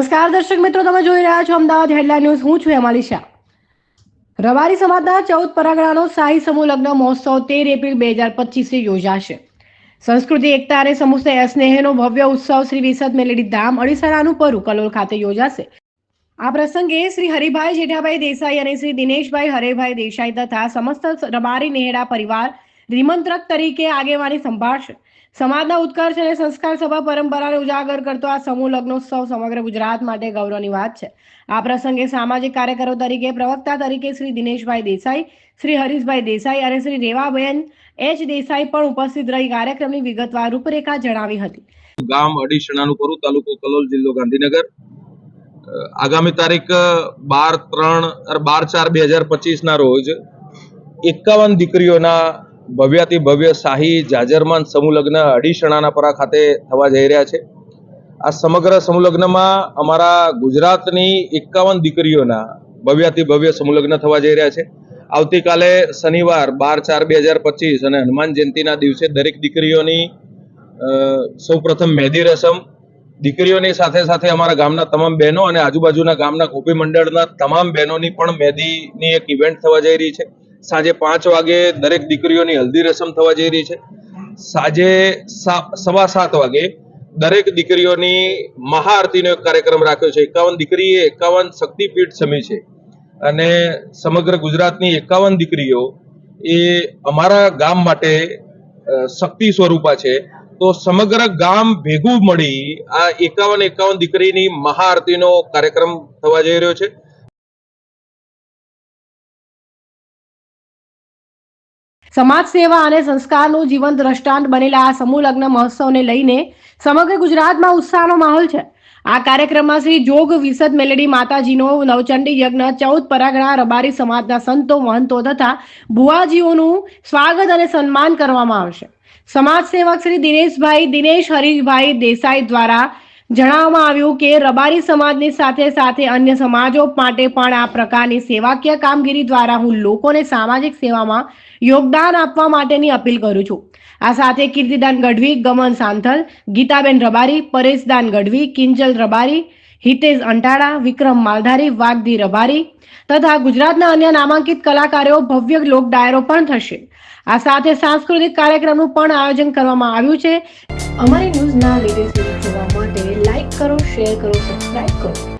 નમસ્કાર દર્શક મિત્રો, તમે જોઈ રહ્યા છો અમદાવાદ હેડલાઇન ન્યૂઝ. હું છું હેમાલી શાહ. રબારી સમાજના ચૌદ પરાગણાનો શાહી સમૂહ લગ્ન મહોત્સવ તેર એપ્રિલ બે હજાર પચીસે યોજાશે. સંસ્કૃતિ, એકતા અને સમૂહ સ્નેહનો ભવ્ય ઉત્સવ શ્રી વિસદ મેલેડી ધામ, અડીસરાનું પરુ, કલોલ ખાતે યોજાશે. આ પ્રસંગે શ્રી હરિભાઈ જેઠાભાઈ દેસાઈ અને શ્રી દિનેશભાઈ હરેભાઈ દેસાઈ તથા સમસ્ત રબારી નેહડા પરિવાર નિમંત્રક તરીકે આગેવાની સંભાળશે. સમાજના ઉત્કર્ષ અને સંસ્કાર સભા પરંપરાને ઉજાગર કરતો આ સમૂહ લગ્નોત્સવ સમગ્ર ગુજરાત માટે ગૌરવની વાત છે. આ પ્રસંગે સામાજિક કાર્યકરો તરીકે પ્રવક્તા તરીકે શ્રી દિનેશભાઈ દેસાઈ, શ્રી હરીશભાઈ દેસાઈ અને શ્રી રેવાબેન એચ દેસાઈ પણ ઉપસ્થિત રહી કાર્યક્રમની વિગતવાર રૂપરેખા જણાવી હતી. ગામ અડીશણાનું પરું તાલુકો કલોલ, જિલ્લો ગાંધીનગર. આગામી તારીખ બાર ત્રણ બાર ચાર બે હજાર પચીસના રોજ એકાવન દીકરીઓના ભવ્યાતિ ભવ્ય શાહી જાજરમાન સમૂહલગ્ન અડીશણાના પરા ખાતે થવા જઈ રહ્યા છે. આ સમગ્ર સમૂહલગ્નમાં અમારા ગુજરાતની એકાવન દીકરીઓના ભવ્યાતિ ભવ્ય સમૂહલગ્ન થવા જઈ રહ્યા છે. આવતીકાલે શનિવાર બાર ચાર બે હજાર પચીસ અને હનુમાન જયંતિના દિવસે દરેક દીકરીઓની સૌ પ્રથમ મહેંદી રસમ, દીકરીઓની સાથે સાથે અમારા ગામના તમામ બહેનો અને આજુબાજુના ગામના ગોપી મંડળના તમામ બહેનોની પણ મહેંદીની એક ઇવેન્ટ થવા જઈ રહી છે. સાંજે પાંચ વાગે દરેક દીકરીઓની હલ્દી રસમ થવા જઈ રહી છે. સાંજે સવા સાત વાગે દરેક દીકરીઓની મહાઆરતીનો એક કાર્યક્રમ રાખ્યો છે. એકાવન દીકરી એ એકાવન શક્તિપીઠ સમી છે. અને સમગ્ર ગુજરાતની એકાવન દીકરીઓ એ અમારા ગામ માટે શક્તિ સ્વરૂપા છે. તો સમગ્ર ગામ ભેગું મળી આ એકાવન એકાવન દીકરીની મહાઆરતીનો કાર્યક્રમ થવા જઈ રહ્યો છે. સમાજ સેવા અને સંસ્કારનું જીવન દ્રષ્ટાંત બનેલા આ સમૂહ લગ્ન મહોત્સવને લઈને સમગ્ર ગુજરાતમાં ઉત્સાહનો માહોલ છે. આ કાર્યક્રમમાં શ્રી જોગ વિસદ મેલેડી માતાજીનો નવચંડી યજ્ઞ, ચૌદ પરાગણા, રબારી સમાજના સંતો, મહંતો તથા ભુવાજીઓનું સ્વાગત અને સન્માન કરવામાં આવશે. સમાજ સેવક શ્રી દિનેશભાઈ, દિનેશ હરીશભાઈ દેસાઈ દ્વારા જણાવવામાં આવ્યું કે રબારી સમાજની સાથે સાથે અન્ય સમાજો માટે પણ આ પ્રકારની સેવાકીય કામગીરી દ્વારા હું લોકોને સામાજિક સેવામાં યોગદાન આપવા માટેની અપીલ કરું છું. આ સાથે કીર્તિદાન ગઢવી, ગમન સાંથલ, ગીતાબેન રબારી, પરેશદાન ગઢવી, કિંજલ રબારી, હિતેશ અંટાળા વિક્રમ માલધારી, વાગદી રબારી તથા ગુજરાતના અન્ય નામાંકિત કલાકારો ભવ્ય લોક ડાયરો પણ થશે. આ સાથે સાંસ્કૃતિક કાર્યક્રમનું પણ આયોજન કરવામાં આવ્યું છે. અમારી ન્યૂઝના લેટેસ્ટ કરો શેર કરો સબસ્ક્રાઇબ કરો.